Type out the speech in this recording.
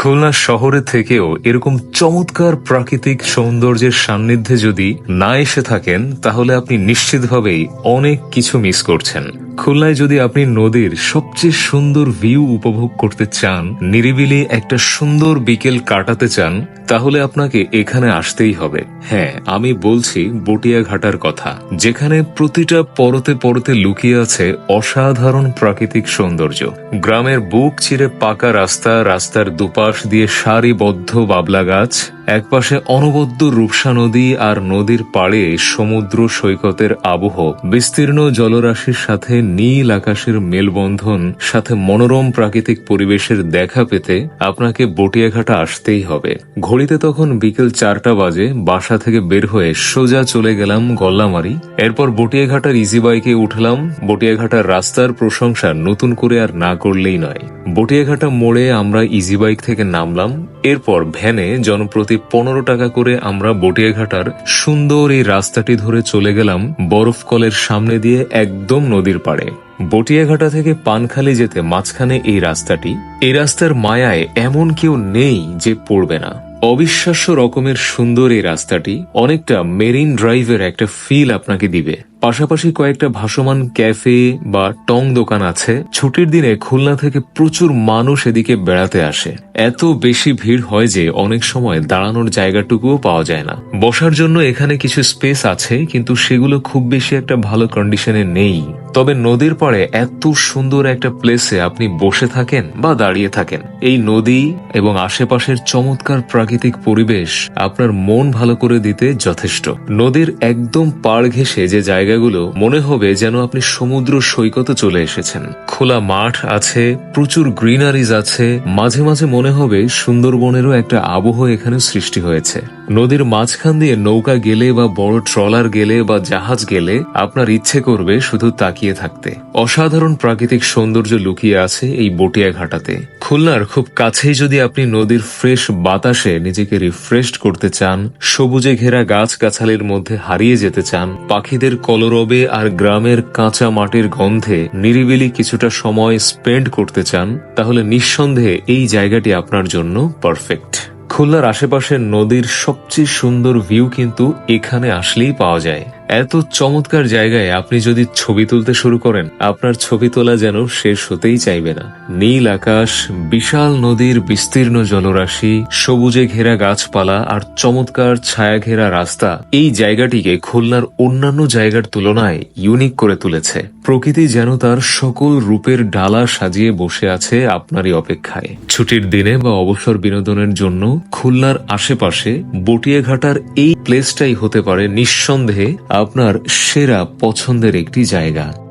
খুলনা শহরে থেকেও এরকম চমৎকার প্রাকৃতিক সৌন্দর্যের সান্নিধ্যে যদি না এসে থাকেন, তাহলে আপনি নিশ্চিতভাবেই অনেক কিছু মিস করছেন। খুলনায় যদি আপনি নদীর সবচেয়ে সুন্দর ভিউ উপভোগ করতে চান, নিরিবিলি একটা সুন্দর বিকেল কাটাতে চান, তাহলে আপনাকে এখানে আসতেই হবে। হ্যাঁ আমি বলছি বটিয়া ঘাটার কথা, যেখানে প্রতিটা পরতে পরতে লুকিয়ে আছে অসাধারণ প্রাকৃতিক সৌন্দর্য। গ্রামের বুক চিরে পাকা রাস্তা, রাস্তার দুপাশ দিয়ে সারিবদ্ধ বাবলা গাছ একপাশে অনবদ্য রূপসা নদী আর নদীর পাড়ে সমুদ্র সৈকতের আবহ, বিস্তীর্ণ জলরাশির সাথে নীল আকাশের মেলবন্ধন, সাথে মনোরম প্রাকৃতিক পরিবেশের দেখা পেতে আপনাকে বটিয়াঘাটা আসতেই হবে। ঘড়িতে তখন বিকেল চারটা বাজে, বাসা থেকে বের হয়ে সোজা চলে গেলাম গল্লামারি। এরপর বটিয়াঘাটার ইজি বাইকে উঠলাম। বটিয়াঘাটার রাস্তার প্রশংসা নতুন করে আর না করলেই নয়। বটিয়াঘাটা মোড়ে আমরা ইজি বাইক থেকে নামলাম। এরপর ভ্যানে জনপ্রতি পনেরো টাকা করে আমরা বটিয়াঘাটার সুন্দর এই রাস্তাটি ধরে চলে গেলাম বরফ কলের সামনে দিয়ে একদম নদীর পাড়ে। বটিয়াঘাটা থেকে পানখালি যেতে মাঝখানে এই রাস্তাটি, এই রাস্তার মায়ায় এমন কেউ নেই যে পড়বে না। অবিশ্বাস্য রকমের সুন্দর এই রাস্তাটি অনেকটা মেরিন ড্রাইভের একটা ফিল আপনাকে দিবে। পাশাপাশি কয়েকটা ভাসমান ক্যাফে বা টং দোকান আছে। ছুটির দিনে খুলনা থেকে প্রচুর মানুষ এদিকে বেড়াতে আসে। এত বেশি ভিড় হয় যে অনেক সময় দাঁড়ানোর জায়গাটুকুও পাওয়া যায় না। বসার জন্য এখানে কিছু স্পেস আছে, কিন্তু সেগুলো খুব বেশি একটা ভালো কন্ডিশনে নেই। তবে নদীর পাড়ে এত সুন্দর একটা প্লেসে আপনি বসে থাকেন বা দাঁড়িয়ে থাকেন। এই নদী এবং আশেপাশের চমৎকার প্রাকৃতিক পরিবেশ আপনার মন ভালো করে দিতে যথেষ্ট। নদীর একদম পাড় ঘেঁষে যে জায়গাগুলো মনে হবে যেন আপনি সমুদ্র সৈকতে চলে এসেছেন। খোলা মাঠ আছে, প্রচুর গ্রিনারিজ আছে, মাঝে মাঝে মনে হবে সুন্দরবনেরও একটা আবহ এখানে সৃষ্টি হয়েছে। নদীর মাঝখান দিয়ে নৌকা গেলে বা বড় ট্রলার গেলে বা জাহাজ গেলে আপনার ইচ্ছে করবে শুধু তাকিয়ে থাকতে। অসাধারণ প্রাকৃতিক সৌন্দর্য লুকিয়ে আছে এই বটিয়া ঘাটাতে খুলনার খুব কাছেই যদি আপনি নদীর ফ্রেশ বাতাসে নিজেকে রিফ্রেশ করতে চান, সবুজে ঘেরা গাছ গাছালির মধ্যে হারিয়ে যেতে চান, পাখিদের কলরবে আর গ্রামের কাঁচা মাটির গন্ধে নিরিবিলি কিছুটা সময় স্পেন্ড করতে চান, তাহলে নিঃসন্দেহে এই জায়গাটি আপনার জন্য পারফেক্ট। খুলনার আশেপাশের নদীর সবচেয়ে সুন্দর ভিউ কিন্তু এখানে আসলেই পাওয়া যায়। এত চমৎকার জায়গায় আপনি যদি ছবি তুলতে শুরু করেন, আপনার ছবি তোলা যেন শেষ হতেই চাইবে না। নীল আকাশ, বিশাল নদীর বিস্তীর্ণ জলরাশি, সবুজে ঘেরা গাছপালা আর চমৎকার ছায়া ঘেরা রাস্তা, এই জায়গাটিকে খুলনার অন্যান্য জায়গার তুলনায় ইউনিক করে তুলেছে। প্রকৃতি যেন তার সকল রূপের ডালা সাজিয়ে বসে আছে আপনারই অপেক্ষায়। ছুটির দিনে বা অবসর বিনোদনের জন্য খুলনার আশেপাশে বটিয়াঘাটার এই প্লেসটাই হতে পারে নিঃসন্দেহে আপনার সেরা পছন্দের একটি জায়গা।